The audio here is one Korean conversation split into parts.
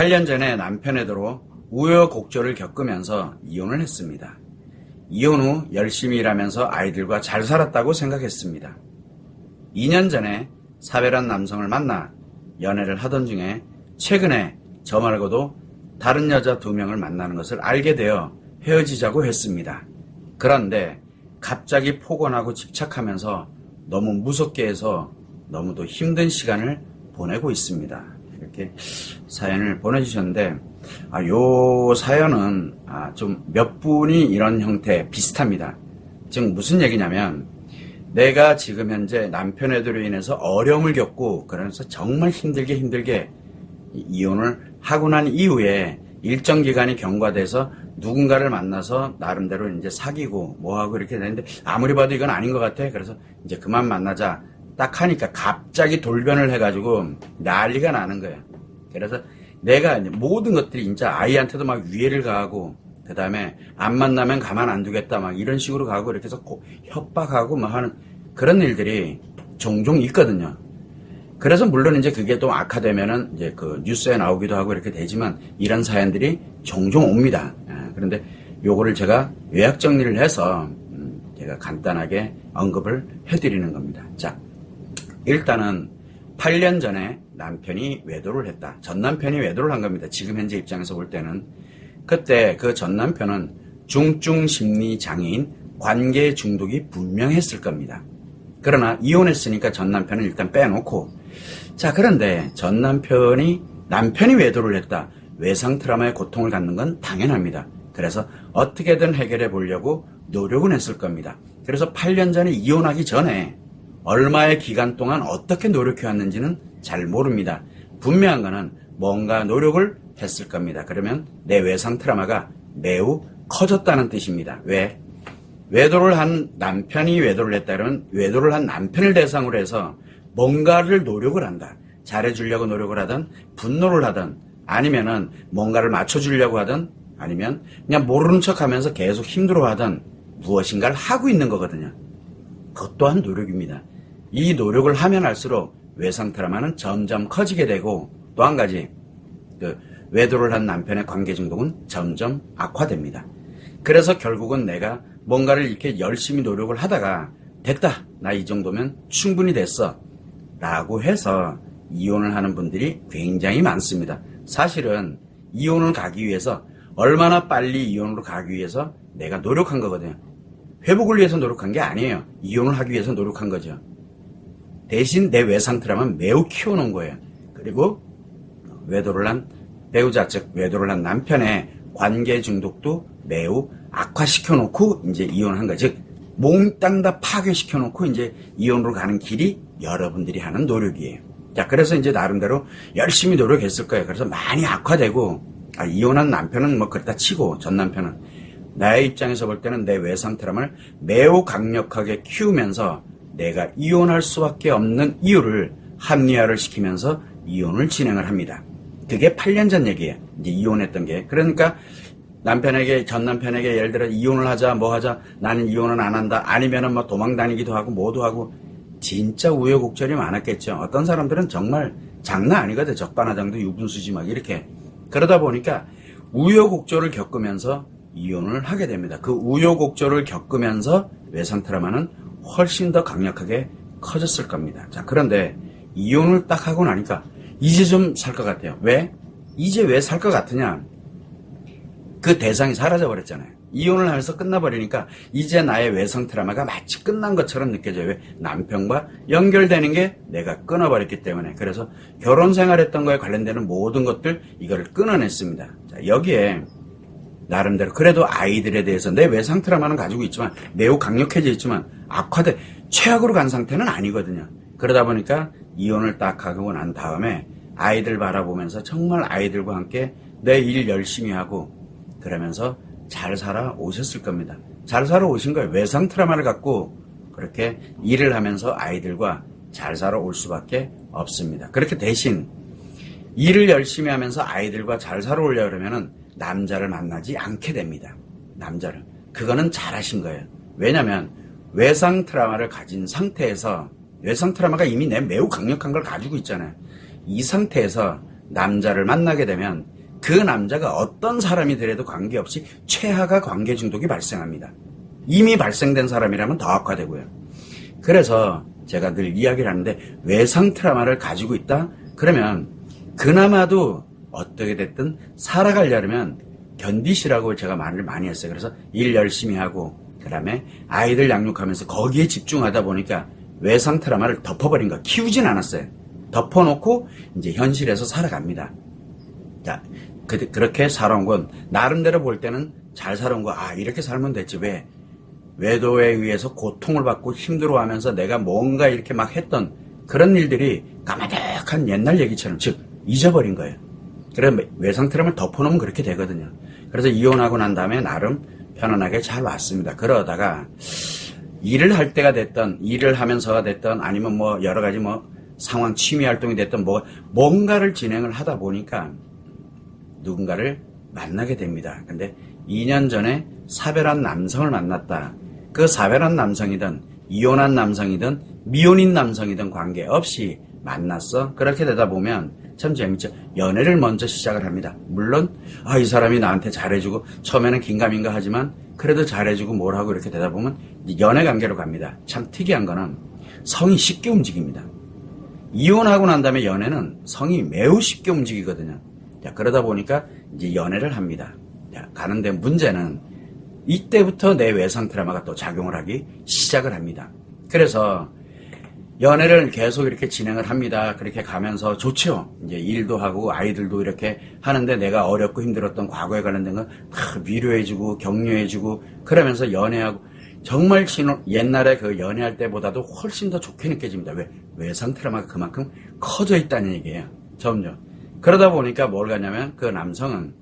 8년 전에 남편에도로 우여곡절을 겪으면서 이혼을 했습니다. 이혼 후 열심히 일하면서 아이들과 잘 살았다고 생각했습니다. 2년 전에 사별한 남성을 만나 연애를 하던 중에 최근에 저 말고도 다른 여자 두 명을 만나는 것을 알게 되어 헤어지자고 했습니다. 그런데 갑자기 포건하고 집착하면서 너무 무섭게 해서 너무도 힘든 시간을 보내고 있습니다. 이렇게 사연을 보내주셨는데, 아, 요 사연은 아, 좀 몇 분이 이런 형태 비슷합니다. 지금 무슨 얘기냐면, 내가 지금 현재 남편에 들로 인해서 어려움을 겪고, 그러면서 정말 힘들게 힘들게 이- 이혼을 하고 난 이후에 일정 기간이 경과돼서 누군가를 만나서 나름대로 이제 사귀고 뭐하고 이렇게 되는데 아무리 봐도 이건 아닌 것 같아. 그래서 이제 그만 만나자. 딱 하니까 갑자기 돌변을 해가지고 난리가 나는 거예요. 그래서 내가 모든 것들이 진짜 아이한테도 막 위해를 가하고 그 다음에 안 만나면 가만 안 두겠다 막 이런 식으로 가고 이렇게 해서 고- 협박하고 막 하는 그런 일들이 종종 있거든요. 그래서 물론 이제 그게 또 악화되면은 이제 그 뉴스에 나오기도 하고 이렇게 되지만 이런 사연들이 종종 옵니다. 아, 그런데 요거를 제가 요약 정리를 해서 음, 제가 간단하게 언급을 해드리는 겁니다. 자, 일단은 8년 전에 남편이 외도를 했다. 전 남편이 외도를 한 겁니다. 지금 현재 입장에서 볼 때는 그때 그 전 남편은 중증 심리 장애인 관계 중독이 분명했을 겁니다. 그러나 이혼했으니까 전 남편은 일단 빼놓고 자 그런데 전 남편이 남편이 외도를 했다 외상 트라우마의 고통을 갖는 건 당연합니다 그래서 어떻게든 해결해 보려고 노력은 했을 겁니다 그래서 8년 전에 이혼하기 전에 얼마의 기간 동안 어떻게 노력해 왔는지는 잘 모릅니다 분명한 거는 뭔가 노력을 했을 겁니다 그러면 내 외상 트라우마가 매우 커졌다는 뜻입니다 왜? 외도를 한 남편이 외도를 했다 그러면 외도를 한 남편을 대상으로 해서 뭔가를 노력을 한다. 잘해주려고 노력을 하든 분노를 하든 아니면은 뭔가를 맞춰주려고 하든 아니면 그냥 모르는 척 하면서 계속 힘들어 하든 무엇인가를 하고 있는 거거든요. 그것 또한 노력입니다. 이 노력을 하면 할수록 외상 트라우마는 점점 커지게 되고 또 한 가지 그 외도를 한 남편의 관계 중독은 점점 악화됩니다. 그래서 결국은 내가 뭔가를 이렇게 열심히 노력을 하다가 됐다. 나 이 정도면 충분히 됐어. 라고 해서 이혼을 하는 분들이 굉장히 많습니다. 사실은 이혼을 가기 위해서 얼마나 빨리 이혼으로 가기 위해서 내가 노력한 거거든요. 회복을 위해서 노력한 게 아니에요. 이혼을 하기 위해서 노력한 거죠. 대신 내 외상 트라우마는 매우 키워놓은 거예요. 그리고 외도를 한 배우자 즉 외도를 한 남편의 관계 중독도 매우 악화시켜 놓고 이제 이혼한 거죠. 즉 몽땅 다 파괴시켜 놓고 이제 이혼으로 가는 길이 여러분들이 하는 노력이에요. 자, 그래서 이제 나름대로 열심히 노력했을 거예요. 그래서 많이 악화되고 아, 이혼한 남편은 뭐 그렇다 치고 전 남편은 나의 입장에서 볼 때는 내 외상 트라우마를 매우 강력하게 키우면서 내가 이혼할 수밖에 없는 이유를 합리화를 시키면서 이혼을 진행을 합니다. 그게 8년 전 얘기예요. 이제 이혼했던 게. 그러니까 남편에게 전 남편에게 예를 들어 이혼을 하자 뭐 하자 나는 이혼은 안 한다 아니면은 뭐 도망 다니기도 하고 뭐도 하고 진짜 우여곡절이 많았겠죠. 어떤 사람들은 정말 장난 아니거든. 적반하장도 유분수지 막 이렇게 그러다 보니까 우여곡절을 겪으면서 이혼을 하게 됩니다. 그 우여곡절을 겪으면서 외상 트라우마는 훨씬 더 강력하게 커졌을 겁니다. 자, 그런데 이혼을 딱 하고 나니까 이제 좀 살 것 같아요. 왜? 이제 왜 살 것 같으냐? 그 대상이 사라져 버렸잖아요. 이혼을 하면서 끝나버리니까 이제 나의 외상 트라우마가 마치 끝난 것처럼 느껴져요. 왜? 남편과 연결되는 게 내가 끊어버렸기 때문에. 그래서 결혼 생활했던 거에 관련되는 모든 것들 이거를 끊어냈습니다. 자, 여기에 나름대로 그래도 아이들에 대해서 내 외상 트라우마는 가지고 있지만 매우 강력해져 있지만 악화돼 최악으로 간 상태는 아니거든요. 그러다 보니까 이혼을 딱 하고 난 다음에 아이들 바라보면서 정말 아이들과 함께 내 일 열심히 하고 그러면서 잘 살아 오셨을 겁니다. 잘 살아 오신 거예요. 외상 트라우마를 갖고 그렇게 일을 하면서 아이들과 잘 살아 올 수밖에 없습니다. 그렇게 대신 일을 열심히 하면서 아이들과 잘 살아 오려 그러면은 남자를 만나지 않게 됩니다. 남자를. 그거는 잘하신 거예요. 왜냐면 외상 트라우마를 가진 상태에서 외상 트라우마가 이미 내 매우 강력한 걸 가지고 있잖아요. 이 상태에서 남자를 만나게 되면 그 남자가 어떤 사람이더라도 관계없이 최하가 관계 중독이 발생합니다. 이미 발생된 사람이라면 더 악화되고요. 그래서 제가 늘 이야기를 하는데 외상 트라우마를 가지고 있다? 그러면 그나마도 어떻게 됐든 살아가려면 견디시라고 제가 말을 많이 했어요. 그래서 일 열심히 하고 그 다음에 아이들 양육하면서 거기에 집중하다 보니까 외상 트라우마를 덮어버린 거 키우진 않았어요. 덮어놓고 이제 현실에서 살아갑니다. 자, 그, 그렇게 살아온 건 나름대로 볼 때는 잘 살아온 거, 아, 이렇게 살면 됐지. 왜? 외도에 의해서 고통을 받고 힘들어하면서 내가 뭔가 이렇게 막 했던 그런 일들이 까마득한 옛날 얘기처럼 즉 잊어버린 거예요. 그래 외상 트럼을 덮어놓으면 그렇게 되거든요. 그래서 이혼하고 난 다음에 나름 편안하게 잘 왔습니다. 그러다가 일을 할 때가 됐던 일을 하면서가 됐던 아니면 뭐 여러 가지 뭐 상황 취미 활동이 됐던 뭐 뭔가를 진행을 하다 보니까 누군가를 만나게 됩니다. 근데 2년 전에 사별한 남성을 만났다. 그 사별한 남성이든 이혼한 남성이든 미혼인 남성이든 관계없이 만났어. 그렇게 되다 보면 참 재밌죠. 연애를 먼저 시작을 합니다. 물론 아, 이 사람이 나한테 잘해주고 처음에는 긴가민가 하지만 그래도 잘해주고 뭘 하고 이렇게 되다 보면 연애 관계로 갑니다. 참 특이한 거는 성이 쉽게 움직입니다. 이혼하고 난 다음에 연애는 성이 매우 쉽게 움직이거든요. 자, 그러다 보니까 이제 연애를 합니다. 자, 가는데 문제는 이때부터 내 외상 트라우마가 또 작용을 하기 시작을 합니다. 그래서 연애를 계속 이렇게 진행을 합니다. 그렇게 가면서 좋죠. 이제 일도 하고 아이들도 이렇게 하는데 내가 어렵고 힘들었던 과거에 관련된 건 다 위로해주고 격려해주고 그러면서 연애하고 정말 옛날에 그 연애할 때보다도 훨씬 더 좋게 느껴집니다. 왜? 외상 트라우마가 그만큼 커져 있다는 얘기예요. 점점. 그러다 보니까 뭘 가냐면 그 남성은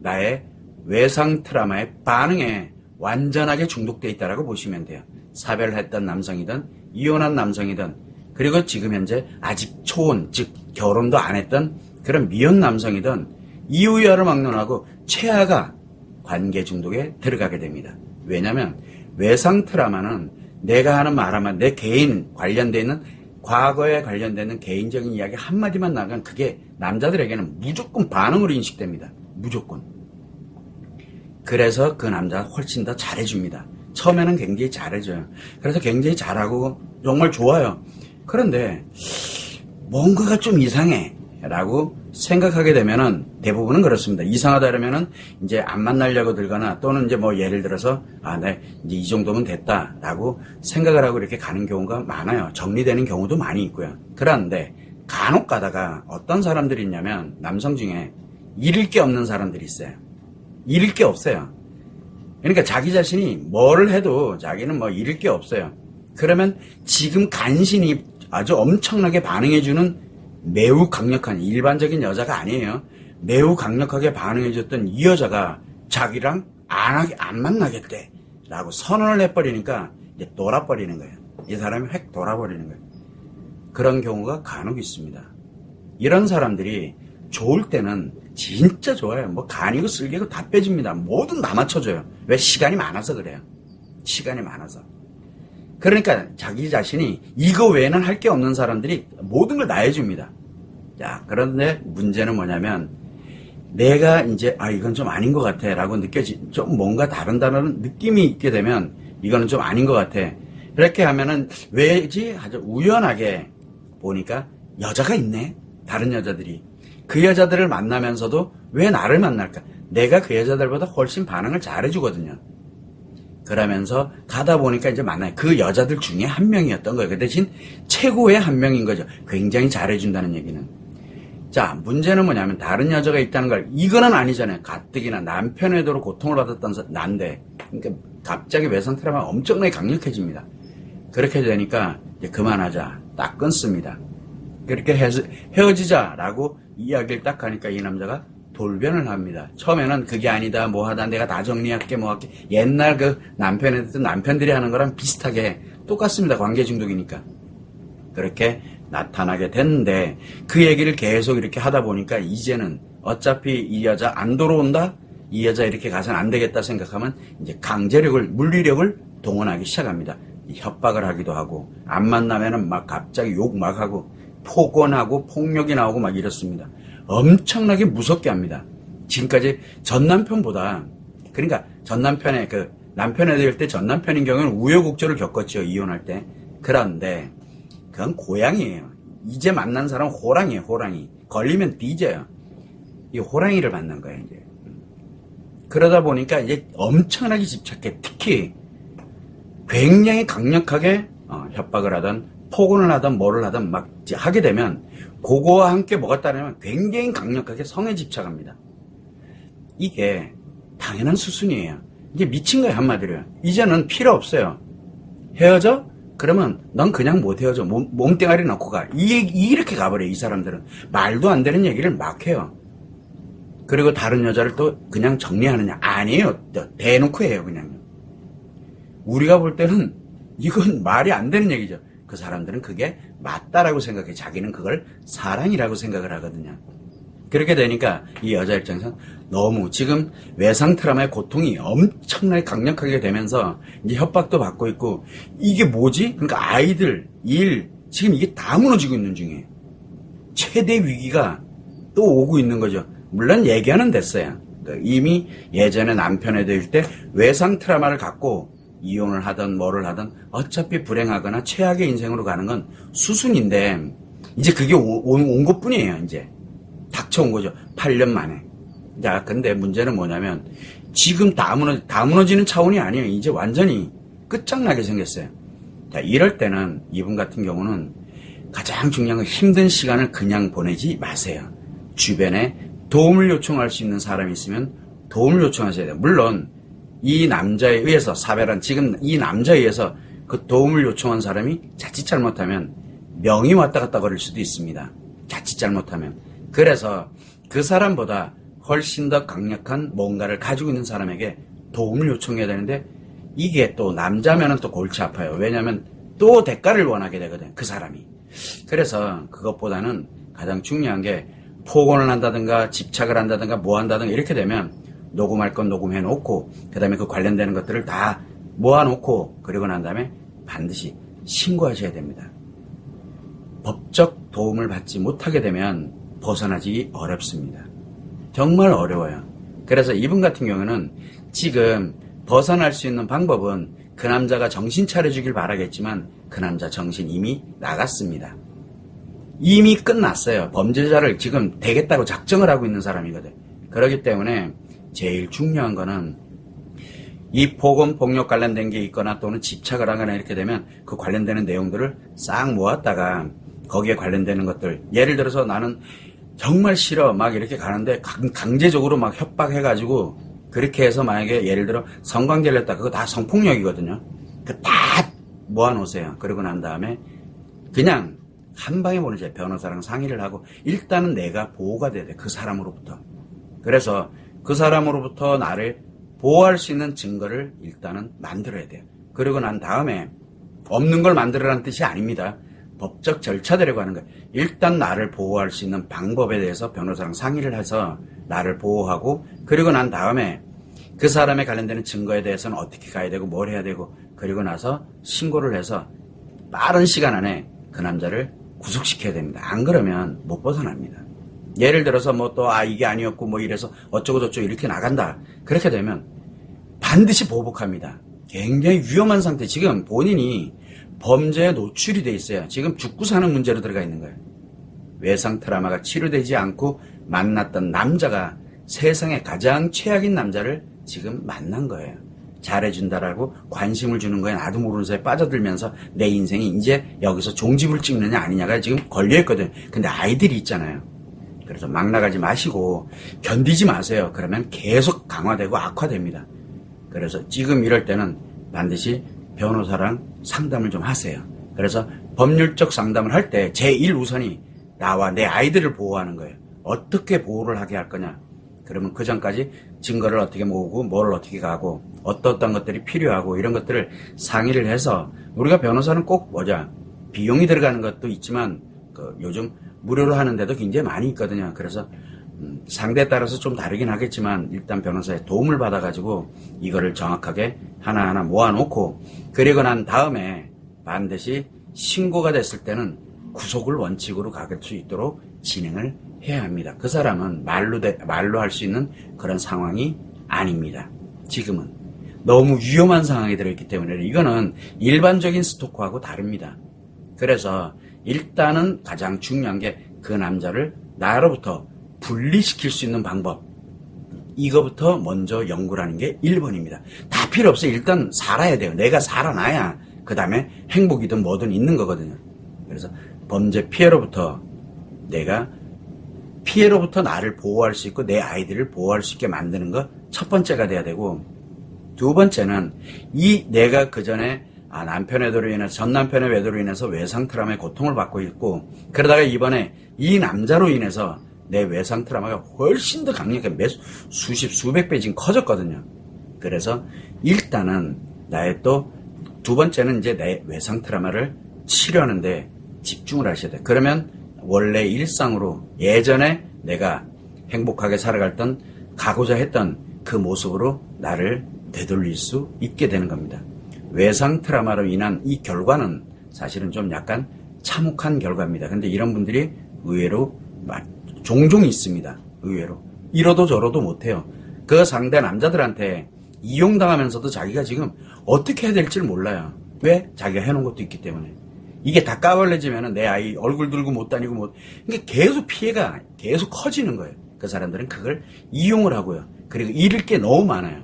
나의 외상 트라우마의 반응에 완전하게 중독돼 있다라고 보시면 돼요. 사별했던 남성이든 이혼한 남성이든 그리고 지금 현재 아직 초혼 즉 결혼도 안 했던 그런 미혼 남성이든 이유야를 막론하고 최하가 관계 중독에 들어가게 됩니다. 왜냐하면 외상 트라우마는 내가 하는 말하면 내 개인 관련되어 있는 과거에 관련되는 개인적인 이야기 한마디만 나간 그게 남자들에게는 무조건 반응으로 인식됩니다. 무조건. 그래서 그 남자가 훨씬 더 잘해줍니다. 처음에는 굉장히 잘해줘요. 그래서 굉장히 잘하고 정말 좋아요. 그런데 뭔가가 좀 이상해. 라고 생각하게 되면은 대부분은 그렇습니다. 이상하다 그러면은 이제 안 만나려고 들거나 또는 이제 뭐 예를 들어서 아, 네, 이제 이 정도면 됐다라고 생각을 하고 이렇게 가는 경우가 많아요. 정리되는 경우도 많이 있고요. 그런데 간혹 가다가 어떤 사람들이 있냐면 남성 중에 잃을 게 없는 사람들이 있어요. 잃을 게 없어요. 그러니까 자기 자신이 뭐를 해도 자기는 뭐 잃을 게 없어요. 그러면 지금 간신히 아주 엄청나게 반응해주는 매우 강력한 일반적인 여자가 아니에요. 매우 강력하게 반응해줬던 이 여자가 자기랑 안, 하게, 안 만나겠대. 라고 선언을 해버리니까 이제 돌아버리는 거예요. 이 사람이 획 돌아버리는 거예요. 그런 경우가 간혹 있습니다. 이런 사람들이 좋을 때는 진짜 좋아요. 뭐 간이고 쓸개고 다 빼줍니다. 뭐든 다 맞춰줘요. 왜? 시간이 많아서 그래요. 시간이 많아서. 그러니까 자기 자신이 이거 외에는 할 게 없는 사람들이 모든 걸 다 해줍니다. 자, 그런데 문제는 뭐냐면 내가 이제 아 이건 좀 아닌 것 같아 라고 느껴지 좀 뭔가 다른다는 느낌이 있게 되면 이거는 좀 아닌 것 같아. 그렇게 하면은 왜지? 아주 우연하게 보니까 여자가 있네. 다른 여자들이. 그 여자들을 만나면서도 왜 나를 만날까? 내가 그 여자들보다 훨씬 반응을 잘해주거든요 그러면서 가다 보니까 이제 만나요. 그 여자들 중에 한 명이었던 거예요. 그 대신 최고의 한 명인 거죠. 굉장히 잘해준다는 얘기는. 자, 문제는 뭐냐면 다른 여자가 있다는 걸 이거는 아니잖아요. 가뜩이나 남편 외도로 고통을 받았던 난데. 그러니까 갑자기 외상 트라우마가 엄청나게 강력해집니다. 그렇게 되니까 이제 그만하자. 딱 끊습니다. 그렇게 헤어지자라고 이야기를 딱 하니까 이 남자가 돌변을 합니다. 처음에는 그게 아니다, 뭐 하다, 내가 다 정리할게, 뭐 할게. 옛날 그 남편한테 남편들이 하는 거랑 비슷하게 똑같습니다. 관계 중독이니까. 그렇게 나타나게 됐는데 그 얘기를 계속 이렇게 하다 보니까 이제는 어차피 이 여자 안 돌아온다? 이 여자 이렇게 가서는 안 되겠다 생각하면 이제 강제력을, 물리력을 동원하기 시작합니다. 협박을 하기도 하고, 안 만나면은 막 갑자기 욕 막 하고, 폭언하고 폭력이 나오고 막 이렇습니다. 엄청나게 무섭게 합니다. 지금까지 전 남편보다 그러니까 전 남편의 그 남편에 대할 때 전 남편인 경우는 우여곡절을 겪었죠 이혼할 때 그런데 그건 고양이에요. 이제 만난 사람은 호랑이에요 호랑이 걸리면 뒤져요. 이 호랑이를 만난 거예요 이제. 그러다 보니까 이제 엄청나게 집착해 특히 굉장히 강력하게 어, 협박을 하든 폭언을 하든 뭐를 하든 막 하게 되면 그거와 함께 뭐가 따르면 굉장히 강력하게 성에 집착합니다. 이게 당연한 수순이에요. 이게 미친 거예요 한마디로. 이제는 필요 없어요. 헤어져? 그러면 넌 그냥 못 헤어져. 몸, 몸뚱아리 넣고 가. 이, 이렇게 가버려 이 사람들은. 말도 안 되는 얘기를 막 해요. 그리고 다른 여자를 또 그냥 정리하느냐? 아니에요. 또 대놓고 해요 그냥. 우리가 볼 때는 이건 말이 안 되는 얘기죠. 그 사람들은 그게 맞다라고 생각해. 자기는 그걸 사랑이라고 생각을 하거든요. 그렇게 되니까 이 여자 입장에서 너무 지금 외상 트라우마의 고통이 엄청나게 강력하게 되면서 이제 협박도 받고 있고 이게 뭐지? 그러니까 아이들, 일, 지금 이게 다 무너지고 있는 중이에요. 최대 위기가 또 오고 있는 거죠. 물론 얘기하는 됐어요. 그 이미 예전에 남편에 대할 때 외상 트라우마를 갖고 이혼을 하든 뭐를 하든 어차피 불행하거나 최악의 인생으로 가는 건 수순인데 이제 그게 오- 온, 온 것뿐이에요. 이제 닥쳐온 거죠. 8년 만에. 자, 근데 문제는 뭐냐면 지금 다 무너 다 무너지는 차원이 아니에요. 이제 완전히 끝장나게 생겼어요. 자, 이럴 때는 이분 같은 경우는 가장 중요한 건 힘든 시간을 그냥 보내지 마세요. 주변에 도움을 요청할 수 있는 사람이 있으면 도움을 요청하셔야 돼요. 물론 이 남자에 의해서 사별한 지금 이 남자에 의해서 그 도움을 요청한 사람이 자칫 잘못하면 명이 왔다 갔다 거릴 수도 있습니다. 자칫 잘못하면. 그래서 그 사람보다 훨씬 더 강력한 뭔가를 가지고 있는 사람에게 도움을 요청해야 되는데 이게 또 남자면은 또 골치 아파요. 왜냐하면 또 대가를 원하게 되거든. 그 사람이. 그래서 그것보다는 가장 중요한 게 폭언을 한다든가 집착을 한다든가 뭐 한다든가 이렇게 되면 녹음할 건 녹음해 놓고 그다음에 그 관련되는 것들을 다 모아 놓고 그리고 난 다음에 반드시 신고하셔야 됩니다. 법적 도움을 받지 못하게 되면 벗어나기 어렵습니다. 정말 어려워요. 그래서 이분 같은 경우는 지금 벗어날 수 있는 방법은 그 남자가 정신 차려주길 바라겠지만 그 남자 정신 이미 나갔습니다. 이미 끝났어요. 범죄자를 지금 되겠다고 작정을 하고 있는 사람이거든. 그렇기 때문에 제일 중요한 거는 이 폭언 폭력 관련된 게 있거나 또는 집착을 하거나 이렇게 되면 그 관련되는 내용들을 싹 모았다가 거기에 관련되는 것들. 예를 들어서 나는 정말 싫어. 막 이렇게 가는데 강- 강제적으로 막 협박해가지고 그렇게 해서 만약에 예를 들어 성관계를 했다. 그거 다 성폭력이거든요. 그 다 모아놓으세요. 그러고 난 다음에 그냥 한 방에 보내세요. 변호사랑 상의를 하고 일단은 내가 보호가 돼야 돼. 그 사람으로부터. 그래서 그 사람으로부터 나를 보호할 수 있는 증거를 일단은 만들어야 돼요. 그리고 난 다음에 없는 걸 만들어라는 뜻이 아닙니다. 법적 절차대로 가는 거예요. 일단 나를 보호할 수 있는 방법에 대해서 변호사랑 상의를 해서 나를 보호하고 그리고 난 다음에 그 사람에 관련되는 증거에 대해서는 어떻게 가야 되고 뭘 해야 되고 그리고 나서 신고를 해서 빠른 시간 안에 그 남자를 구속시켜야 됩니다. 안 그러면 못 벗어납니다. 예를 들어서 뭐 또 아 이게 아니었고 뭐 이래서 어쩌고 저쩌고 이렇게 나간다. 그렇게 되면 반드시 보복합니다. 굉장히 위험한 상태. 지금 본인이 범죄에 노출이 돼 있어요. 지금 죽고 사는 문제로 들어가 있는 거예요. 외상 트라우마가 치료되지 않고 만났던 남자가 세상에 가장 최악인 남자를 지금 만난 거예요. 잘해준다라고 관심을 주는 거에 나도 모르는 사이에 빠져들면서 내 인생이 이제 여기서 종집을 찍느냐 아니냐가 지금 걸려있거든. 근데 아이들이 있잖아요. 그래서 막 나가지 마시고 견디지 마세요. 그러면 계속 강화되고 악화됩니다. 그래서 지금 이럴 때는 반드시 변호사랑 상담을 좀 하세요. 그래서 법률적 상담을 할 때 제1우선이 나와 내 아이들을 보호하는 거예요. 어떻게 보호를 하게 할 거냐. 그러면 그 전까지 증거를 어떻게 모으고 뭐를 어떻게 가고 어떠어떤 것들이 필요하고 이런 것들을 상의를 해서 우리가 변호사는 꼭 뭐냐 비용이 들어가는 것도 있지만 그 요즘 무료로 하는데도 굉장히 많이 있거든요. 그래서 음, 상대에 따라서 좀 다르긴 하겠지만 일단 변호사의 도움을 받아가지고 이거를 정확하게 하나하나 모아놓고 그리고 난 다음에 반드시 신고가 됐을 때는 구속을 원칙으로 가길 수 있도록 진행을 해야 합니다. 그 사람은 말로, 대- 말로 할 수 있는 그런 상황이 아닙니다. 지금은. 너무 위험한 상황에 들어있기 때문에 이거는 일반적인 스토커하고 다릅니다. 그래서 일단은 가장 중요한 게 그 남자를 나로부터 분리시킬 수 있는 방법. 이거부터 먼저 연구를 하는 게 1번입니다. 다 필요 없어요. 일단 살아야 돼요. 내가 살아나야 그 다음에 행복이든 뭐든 있는 거거든요. 그래서 범죄 피해로부터 내가 피해로부터 나를 보호할 수 있고 내 아이들을 보호할 수 있게 만드는 거 첫 번째가 돼야 되고 두 번째는 이 내가 그 전에 아, 남편의 외도로 인해서 전 남편의 외도로 인해서 외상 트라우마의 고통을 받고 있고 그러다가 이번에 이 남자로 인해서 내 외상 트라우마가 훨씬 더 강력하게 몇 수- 수십 수백 배 지금 커졌거든요. 그래서 일단은 나의 또 두 번째는 이제 내 외상 트라우마를 치료하는데 집중을 하셔야 돼. 그러면 원래 일상으로 예전에 내가 행복하게 살아갔던 가고자 했던 그 모습으로 나를 되돌릴 수 있게 되는 겁니다. 외상 트라우마로 인한 이 결과는 사실은 좀 약간 참혹한 결과입니다. 근데 이런 분들이 의외로 마- 종종 있습니다. 의외로. 이러도 저러도 못해요. 그 상대 남자들한테 이용당하면서도 자기가 지금 어떻게 해야 될지 몰라요. 왜? 자기가 해놓은 것도 있기 때문에. 이게 다 까발려지면 내 아이 얼굴 들고 못 다니고 못, 이게 계속 피해가 계속 커지는 거예요. 그 사람들은 그걸 이용을 하고요. 그리고 잃을 게 너무 많아요.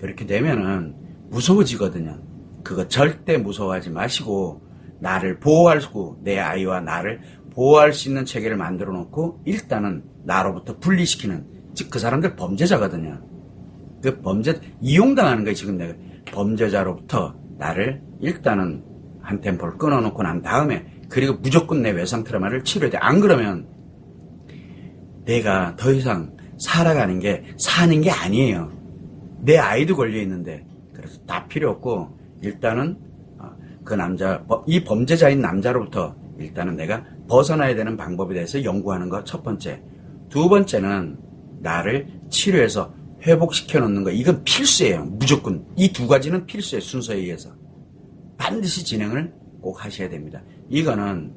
그렇게 되면은 무서워지거든요. 그거 절대 무서워하지 마시고 나를 보호하고 내 아이와 나를 보호할 수 있는 체계를 만들어 놓고 일단은 나로부터 분리시키는 즉 그 사람들 범죄자거든요. 그 범죄 이용당하는 거예요 지금 내가 범죄자로부터 나를 일단은 한 템포를 끊어놓고 난 다음에 그리고 무조건 내 외상 트라우마를 치료해야 돼. 안 그러면 내가 더 이상 살아가는 게 사는 게 아니에요. 내 아이도 걸려 있는데 그래서 다 필요 없고 일단은 어, 그 남자 버- 이 범죄자인 남자로부터 일단은 내가 벗어나야 되는 방법에 대해서 연구하는 거첫 번째. 두 번째는 나를 치료해서 회복시켜 놓는 거 이건 필수예요. 무조건 이 두 가지는 필수예요. 순서에 의해서 반드시 진행을 꼭 하셔야 됩니다. 이거는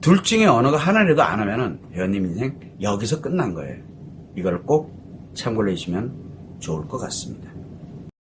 둘 중에 어느 거 하나라도 안 하면은 회원님 인생 여기서 끝난 거예요. 이걸 꼭 참고를 해주시면 좋을 것 같습니다.